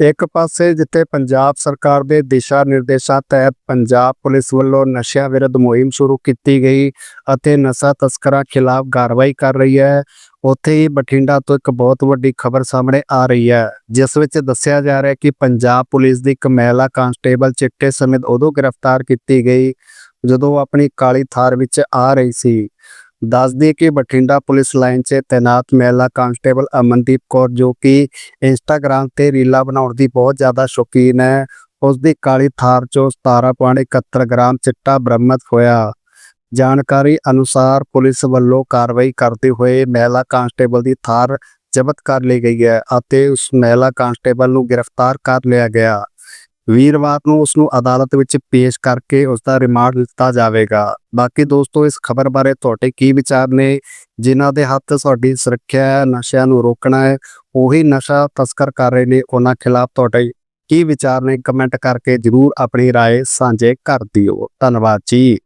ਇੱਕ ਪਾਸੇ ਜਿੱਥੇ ਪੰਜਾਬ ਸਰਕਾਰ ਦੇ ਦਿਸ਼ਾ ਨਿਰਦੇਸ਼ਾਂ ਤਹਿਤ ਪੰਜਾਬ ਪੁਲਿਸ ਵੱਲੋਂ ਨਸ਼ਿਆਂ ਵਿਰੁੱਧ ਮੁਹਿੰਮ ਸ਼ੁਰੂ ਕੀਤੀ ਗਈ ਅਤੇ ਨਸ਼ਾ ਤਸਕਰਾਂ ਖਿਲਾਫ ਕਾਰਵਾਈ ਕਰ ਰਹੀ ਹੈ, ਉੱਥੇ ਹੀ ਬਠਿੰਡਾ ਤੋਂ ਇੱਕ ਬਹੁਤ ਵੱਡੀ ਖਬਰ ਸਾਹਮਣੇ ਆ ਰਹੀ ਹੈ, ਜਿਸ ਵਿੱਚ ਦੱਸਿਆ ਜਾ ਰਿਹਾ ਹੈ ਕਿ ਪੰਜਾਬ ਪੁਲਿਸ ਦੀ ਇੱਕ ਮਹਿਲਾ ਕਾਂਸਟੇਬਲ ਚਿੱਟੇ ਸਮੇਤ ਉਦੋਂ ਗ੍ਰਿਫਤਾਰ ਕੀਤੀ ਗਈ ਜਦੋਂ ਆਪਣੀ ਕਾਲੀ ਥਾਰ ਵਿੱਚ ਆ ਰਹੀ ਸੀ। ਦੱਸਦੀ ਕਿ ਬਠਿੰਡਾ ਪੁਲਿਸ ਲਾਈਨ 'ਚ ਤੈਨਾਤ ਮਹਿਲਾ ਕਾਂਸਟੇਬਲ ਅਮਨਦੀਪ ਕੌਰ ਜੋ ਕਿ ਇੰਸਟਾਗ੍ਰam ਤੇ ਰੀਲਾਂ ਬਣਾਉਣ ਦੀ ਬਹੁਤ ਜ਼ਿਆਦਾ ਸ਼ੌਕੀਨ ਹੈ। ਉਸ ਦੀ ਕਾਲੀ ਥਾਰ 'ਚੋਂ 17.71 ਗ੍ਰਾਮ ਚਿੱਟਾ ਬਰਾਮਦ ਹੋਇਆ। ਜਾਣਕਾਰੀ ਅਨੁਸਾਰ ਪੁਲਿਸ ਵੱਲੋਂ ਕਾਰਵਾਈ ਕਰਦੇ ਹੋਏ ਮਹਿਲਾ ਕਾਂਸਟੇਬਲ ਦੀ ਥਾਰ ਜ਼ਬਤ ਕਰ ਲਈ ਗਈ ਹੈ ਅਤੇ ਉਸ ਮਹਿਲਾ ਕਾਂਸਟੇਬਲ ਨੂੰ ਗ੍ਰਿਫਤਾਰ ਕਰ ਲਿਆ ਗਿਆ। ਵੀਰਵਾਰ ਨੂੰ ਉਸ ਨੂੰ ਅਦਾਲਤ ਵਿੱਚ ਪੇਸ਼ ਕਰਕੇ ਉਸ ਦਾ ਰਿਮਾਂਡ ਲਿੱਤਾ ਜਾਵੇਗਾ ਬਾਕੀ ਦੋਸਤੋ ਇਸ ਖਬਰ ਬਾਰੇ ਤੁਹਾਡੇ ਕੀ ਵਿਚਾਰ ਨੇ ਜਿਨ੍ਹਾਂ ਦੇ ਹੱਥ ਤੁਹਾਡੀ ਸੁਰੱਖਿਆ ਹੈ ਨਸ਼ਿਆਂ ਨੂੰ ਰੋਕਣਾ ਹੈ ਉਹੀ ਨਸ਼ਾ ਤਸਕਰ ਕਰ ਰਹੇ ਨੇ ਉਹਨਾਂ ਖਿਲਾਫ ਤੁਹਾਡੇ ਕੀ ਵਿਚਾਰ ਨੇ ਕਮੈਂਟ ਕਰਕੇ ਜਰੂਰ ਆਪਣੀ رائے ਸਾਂਝੇ ਕਰ ਦਿਓ ਧੰਨਵਾਦ ਜੀ